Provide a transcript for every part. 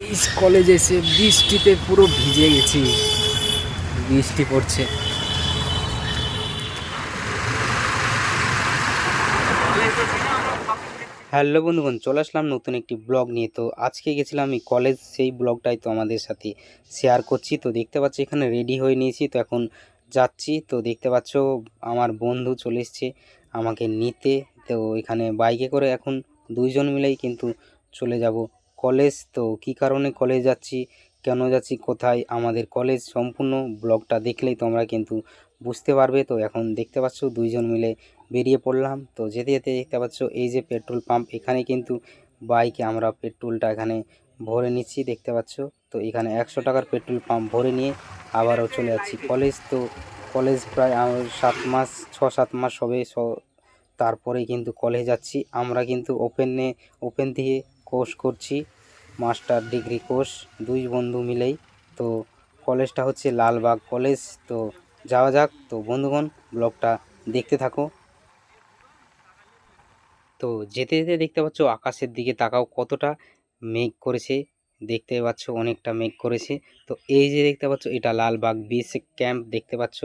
ইস, কলেজে এসে বৃষ্টিতে পুরো ভিজে গেছি। বৃষ্টি পড়ছে। হ্যালো বন্ধুগণ, চলে আসলাম নতুন একটি ব্লগ নিয়ে। তো আজকে গেছিলাম আমি কলেজ, সেই ব্লগটাই তো আমাদের সাথে শেয়ার করছি। তো দেখতে পাচ্ছি, এখানে রেডি হয়ে নিয়েছি। তো এখন যাচ্ছি। তো দেখতে পাচ্ছ, আমার বন্ধু চলে এসছে আমাকে নিতে। তো এখানে বাইকে করে এখন দুইজন মিলেই কিন্তু চলে যাব। কলেজ তো কি কারণে কলেজ যাচ্ছি? কেন যাচ্ছি? কোথায়? আমাদের কলেজ সম্পূর্ণ ব্লগটা দেখলেই তোমরা কিন্তু বুঝতে পারবে। তো এখন দেখতে পাচ্ছ দুইজন মিলে বেরিয়ে পড়লাম। তো যেতে যেতে দেখতে পাচ্ছ এই যে পেট্রোল পাম্প, এখানে কিন্তু বাইকে আমরা পেট্রোলটা এখানে ভরে নিচ্ছি, দেখতে পাচ্ছ। তো এখানে একশো টাকার পেট্রোল পাম্প ভরে নিয়ে আবারও চলে যাচ্ছি কলেজ। তো কলেজ প্রায় আমার সাত মাস, ছ সাত মাস হবে স তারপরেই কিন্তু কলেজ যাচ্ছি। আমরা কিন্তু ওপেনে, ওপেন থেকে কোর্স করছি, মাস্টার ডিগ্রি কোর্স, দুই বন্ধু মিলেই। তো কলেজটা হচ্ছে লালবাগ কলেজ, তো যাওয়া যাক। তো বন্ধুগণ, ব্লগটা দেখতে থাকো। তো যেতে যেতে দেখতে পাচ্ছ, আকাশের দিকে তাকাও কতটা মেঘ করেছে। দেখতে পাচ্ছ অনেকটা মেঘ করেছে। তো এই যে দেখতে পাচ্ছ এটা লালবাগ বিএসএফ ক্যাম্প দেখতে পাচ্ছ।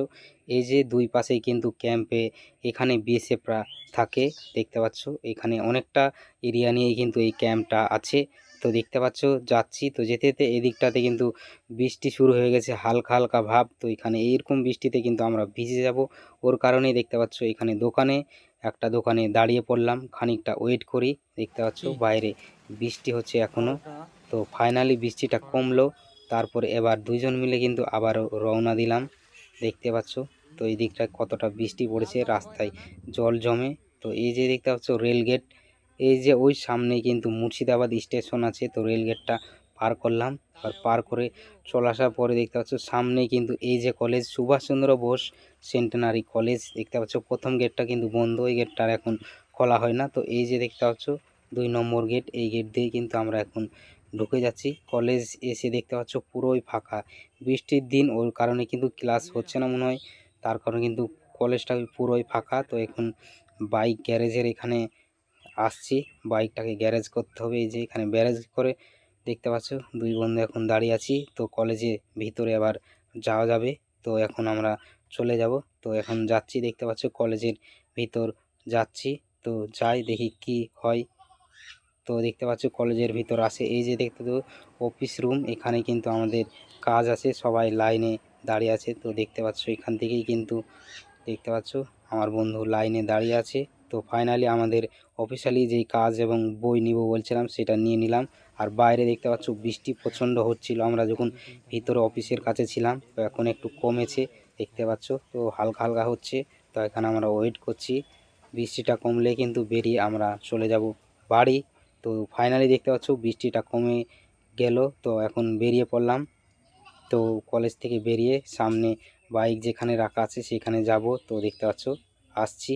এই যে দুই পাশেই কিন্তু ক্যাম্পে এখানে বিএসএফরা থাকে দেখতে পাচ্ছ। এখানে অনেকটা এরিয়া নিয়েই কিন্তু এই ক্যাম্পটা আছে। তো দেখতে পাচ্ছ যাচ্ছি। তো যেতে যেতে এদিকটাতে কিন্তু বৃষ্টি শুরু হয়ে গেছে হালকা হালকা ভাব। তো এখানে এইরকম বৃষ্টিতে কিন্তু আমরা ভিজে যাব। ওর কারণেই দেখতে পাচ্ছ এখানে দোকানে একটা দোকানে দাঁড়িয়ে পড়লাম। খানিকটা ওয়েট করি। দেখতে পাচ্ছ বাইরে বৃষ্টি হচ্ছে এখনও তো ফাইনালি বৃষ্টিটা কমলো। তারপরে এবার দুইজন মিলে কিন্তু আবারও রওনা দিলাম। দেখতে পাচ্ছ? তো এই দিকটায় কতটা বৃষ্টি পড়েছে, রাস্তায় জল জমে। তো এই যে দেখতে পাচ্ছ রেলগেট এই যে ওই সামনেই কিন্তু মুর্শিদাবাদ স্টেশন আছে। তো রেলগেটটা পার করলাম। আর পার করে চলে আসার পরে দেখতে পাচ্ছ, সামনেই কিন্তু এই যে college Subhas Chandra Bose centenary college দেখতে পাচ্ছ প্রথম গেটটা কিন্তু বন্ধ, ওই গেটটার এখন খোলা হয় না। তো এই যে দেখতে পাচ্ছ, দুই নম্বর গেট এই গেট দিয়ে কিন্তু আমরা এখন ঢুকে যাচ্ছি। কলেজ এসে দেখতে পাচ্ছ পুরোই ফাঁকা। বৃষ্টির দিন, ওর কারণে কিন্তু ক্লাস হচ্ছে না মনে হয়। তার কারণে কিন্তু কলেজটা পুরোই ফাঁকা। তো এখন বাইক গ্যারেজের এখানে আসছি। বাইকটাকে গ্যারেজ করতে হবে। এই যে এখানে গ্যারেজ করে দেখতে পাচ্ছ, দুই বন্ধু এখন দাঁড়িয়ে আছি। তো কলেজে ভিতরে আবার যাওয়া যাবে। তো এখন আমরা চলে যাব। তো এখন যাচ্ছি, দেখতে পাচ্ছ কলেজের ভিতর যাচ্ছি। তো যাই দেখি কি হয়। তো দেখতে পাচ্ছ কলেজের ভিতর আসে এই যে দেখতে তো অফিস রুম এখানে কিন্তু আমাদের কাজ আছে, সবাই লাইনে দাঁড়িয়ে আছে। তো দেখতে পাচ্ছ এখান থেকেই কিন্তু দেখতে পাচ্ছ আমার বন্ধু লাইনে দাঁড়িয়ে আছে। তো ফাইনালি আমাদের অফিসিয়ালি যেই কাজ এবং বই নিব বলছিলাম, সেটা নিয়ে নিলাম। আর বাইরে দেখতে পাচ্ছ বৃষ্টি প্রচণ্ড হচ্ছিল, আমরা যখন ভিতরে অফিসের কাছে ছিলাম, তো এখন একটু কমেছে, দেখতে পাচ্ছ। তো হালকা হালকা হচ্ছে, তো এখানে আমরা ওয়েট করছি। বৃষ্টিটা কমলে কিন্তু বেরিয়ে আমরা চলে যাব বাড়ি। তো ফাইনালি দেখতে পাচ্ছ বৃষ্টিটা কমে গেল, তো এখন বেরিয়ে পড়লাম। তো কলেজ থেকে বেরিয়ে সামনে বাইক যেখানে রাখা আছে সেখানে যাব, তো দেখতে পাচ্ছ আসছি।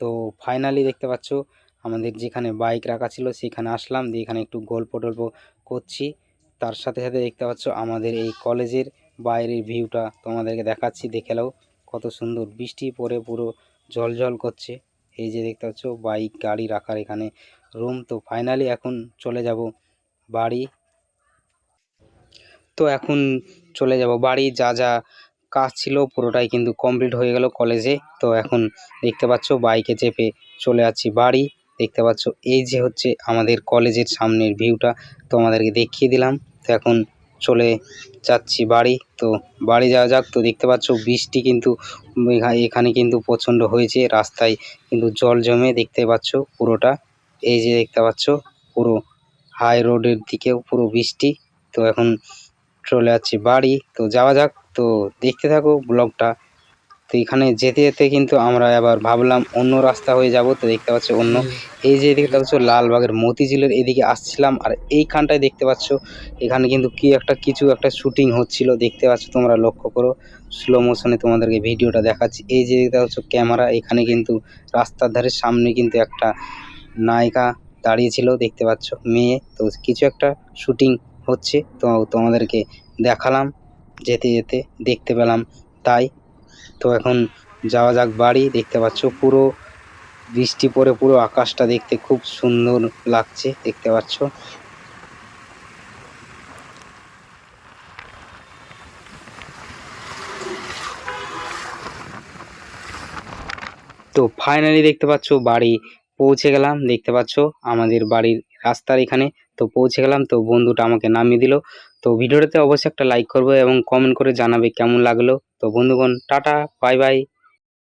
তো ফাইনালি দেখতে পাচ্ছ আমাদের যেখানে বাইক রাখা ছিল সেখানে আসলাম, দিয়ে এখানে একটু গল্প টল্প করছি। তার সাথে সাথে দেখতে পাচ্ছ আমাদের এই কলেজের বাইরের ভিউটা তোমাদেরকে দেখাচ্ছি, দেখে কত সুন্দর বৃষ্টি পরে পুরো জল জল করছে। এই যে দেখতে পাচ্ছ, বাইক, গাড়ি রাখার এখানে রুম তো ফাইনালি এখন চলে যাব বাড়ি। তো এখন চলে যাব বাড়ি। যা যা কাজ ছিল পুরোটাই কিন্তু কমপ্লিট হয়ে গেল কলেজে তো এখন দেখতে পাচ্ছ, বাইকে চেপে চলে যাচ্ছি বাড়ি। দেখতে পাচ্ছ, এই যে হচ্ছে আমাদের কলেজের সামনের ভিউটা তো আমাদেরকে দেখিয়ে দিলাম। তো এখন চলে যাচ্ছি বাড়ি। তো বাড়ি যাওয়া যাক, তো দেখতে পাচ্ছ বৃষ্টি কিন্তু এখা- এখানে কিন্তু প্রচণ্ড হয়েছে, রাস্তায় কিন্তু জল জমে দেখতে পাচ্ছ পুরোটা। এই যে দেখতে পাচ্ছ পুরো হাই রোডের দিকেও পুরো বৃষ্টি। তো এখন চলে যাচ্ছি বাড়ি। তো যাওয়া যাক, তো দেখতে থাকো ব্লগটা তো এখানে যেতে যেতে কিন্তু আমরা আবার ভাবলাম অন্য রাস্তা হয়ে যাব তো দেখতে পাচ্ছ অন্য এই যে দেখতে পাচ্ছ লালবাগের মতিঝিলের এদিকে আসছিলাম আর এইখানটায় দেখতে পাচ্ছ এখানে কিন্তু কি একটা কিছু একটা শুটিং হচ্ছিল দেখতে পাচ্ছ তোমরা লক্ষ্য করো। স্লো মোশনে তোমাদেরকে ভিডিওটা দেখাচ্ছি। এই যে দেখতে পাচ্ছ ক্যামেরা এখানে কিন্তু রাস্তার ধারে সামনে কিন্তু একটা নায়িকা দাঁড়িয়েছিল দেখতে পাচ্ছ মেয়ে। তো কিছু একটা শুটিং হচ্ছে তো তোমাদেরকে দেখালাম যেতে যেতে দেখতে পেলাম তাই তো এখন যাওয়া যাক বাড়ি, দেখতে পাচ্ছ পুরো বৃষ্টি পরে পুরো আকাশটা দেখতে খুব সুন্দর লাগছে, দেখতে পাচ্ছ। তো ফাইনালি দেখতে পাচ্ছ বাড়ি পৌঁছে গেলাম, দেখতে পাচ্ছ আমাদের বাড়ির রাস্তার এখানে। তো পৌঁছে গেলাম, তো বন্ধুটা আমাকে নামিয়ে দিল। তো ভিডিওটাতে অবশ্যই একটা লাইক করব এবং কমেন্ট করে জানাবে কেমন লাগল। তো বন্ধুগণ, টাটা বাই বাই